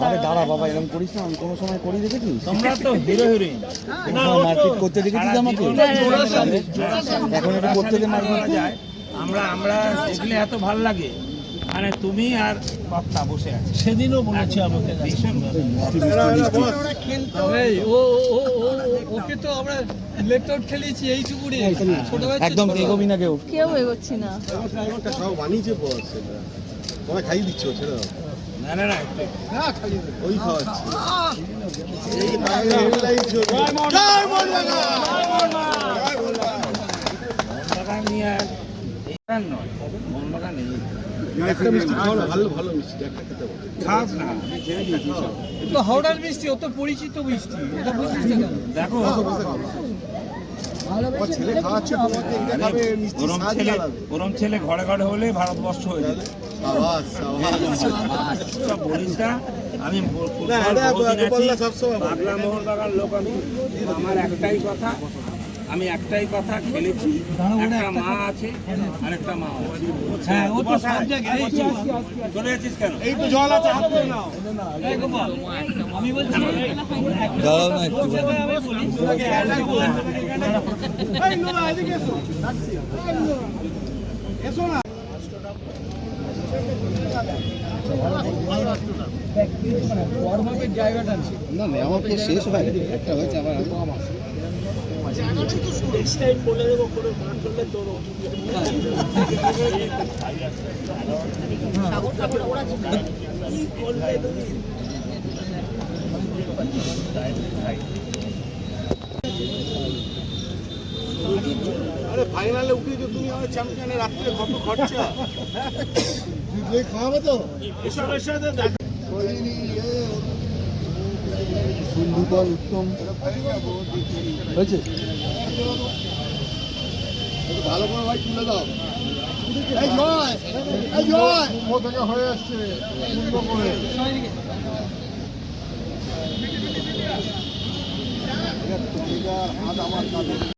আরে দাঁড়া। দাঁড়া বাবা এরকম করিস না আমি কোনো সময় করি দেখেছিস? তোমরা তো হিরো হিরোইন মারপিট করতে দেখেছিস আমাকে? এখন এটা করতে দে মারপিট যায় আমরা আমরা দেখলে এত ভালো লাগে। মানে তুমি আর বসে আছে। সেদিনও বলেছে আমাকে এই, ও ও ও ও- ওকে তো আমরা লেফট আউট খেলিয়েছি এইটুকু একদম এগোবি না কেউ। কেউ এগোচ্ছি না। বানিয়েছে তোমায় খাইয়ে দিচ্ছ ছেড়ে দাও। না না না একটু। ওই খাওয়াচ্ছে। এই তাহলে headline চলবে। জয় মোহনবাগান! মোহনবাগান নিয়ে আর নয় মোহনবাগান নেই একটা মিষ্টি খাও ভালো ভালো মিষ্টি একটা খেতে খাস না। আমি ছেড়ে দিয়েছি তো হাওড়ার মিষ্টি ও তো পরিচিত মিষ্টি। এটা বুঝছিস দেখো। ওরম ছেলে ঘরে ঘরে হলে ভারতবর্ষ হয়ে যাবে। বলিস না আমি ব- না, ফুটবল এটা বহুদিন আছি, গোপালদা সবসময় বলে। বাংলা মোহনবাগান লোক আমি আমার একটাই কথা আমি একটাই কথা খেলেছি একটা মা আছে আর একটা মা আছে। হ্যাঁ ও তো বস, সব জায়গায় এই যে, চলে যাচ্ছিস কেন? এই তো জল আছে আমি বলছি দাঁড়াও না একটু। আমি বলি এই নোরা এদিকে এসো ডাকছি এসো না ওয়ার্মআপের জায়গাটা আছে না না, আমার তো শেষ হয়নি একটা হয়েছে আবার আরে ফাইনালে উঠে যে তুমি আমার চ্যাম্পিয়নের রাত্রে কত খরচা? তুই খাওয়াবে তো। এসবের সাথে দেখা সুন্দর উত্তম। হয়েছে? ভালো করে ভাই তুলে দাও। হয়ে আসছে হাত আমার কাঁধে।